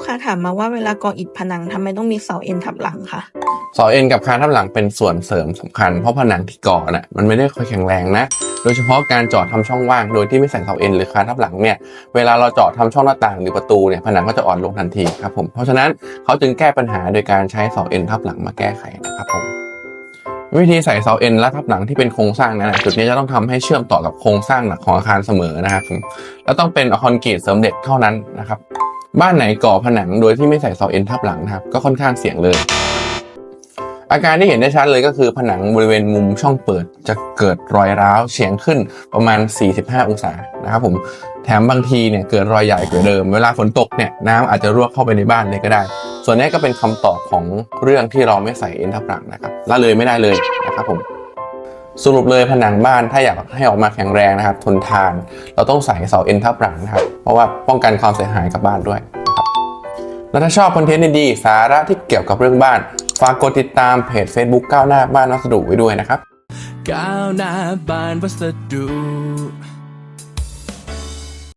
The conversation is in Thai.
ลูกค้าถามมาว่าเวลาก่ออิฐผนังทำไมต้องมีเสาเอ็นทับหลังคะเสาเอ็นกับคานทับหลังเป็นส่วนเสริมสำคัญเพราะผนังที่ก่อน่ะมันไม่ได้ค่อยแข็งแรงนะ โดยเฉพาะการเจาะทำช่องว่างโดยที่ไม่ใส่เสาเอ็นหรือคานทับหลังเนี่ยเวลาเราเจาะทำช่องหน้าต่างหรือประตูเนี่ยผนังก็จะอ่อนลงทันทีครับผมเพราะฉะนั้นเขาจึงแก้ปัญหาโดยการใช้เสาเอ็นทับหลังมาแก้ไขนะครับผมวิธีใส่เสาเอ็นและทับหลังที่เป็นโครงสร้างนั้นนะจุดนี้จะต้องทำให้เชื่อมต่อกับโครงสร้างหลักของอาคารเสมอนะครับผมแล้วต้องเป็นคอนกรีตเสริมเหล็กเท่านั้นนะครับ บ้านไหนก่อผนังโดยที่ไม่ใส่เสาเอ็นทับหลังนะครับ ก็ค่อนข้างเสี่ยงเลย อาการที่เห็นได้ชัดเลยก็คือผนังบริเวณมุมช่องเปิดจะเกิดรอยร้าวเฉียงขึ้นประมาณ 45 องศานะครับผมแถมบางทีเนี่ยเกิดรอยใหญ่กว่าเดิม เวลาฝนตกเนี่ยน้ำอาจจะรั่วเข้าไปในบ้านเลยก็ได้ ส่วนนี้ก็เป็นคำตอบของเรื่องที่เราไม่ใส่เอ็นทับหลังนะครับละเลยไม่ได้เลยนะครับผม สรุปเลยผนังบ้านถ้าอยากให้ออกมาแข็งแรงนะครับ ทนทาน เราต้องใส่เสาเอ็นทับหลังนะครับ เพราะว่าป้องกันความเสียหายกับบ้านด้วยนะครับแล้วถ้าชอบคอนเทนต์ดีๆสาระที่เกี่ยวกับเรื่องบ้าน ฝากกดติดตามเพจ Facebook ก้าวหน้าบ้านวัสดุไว้ด้วยนะครับก้าวหน้าบ้านวัสดุ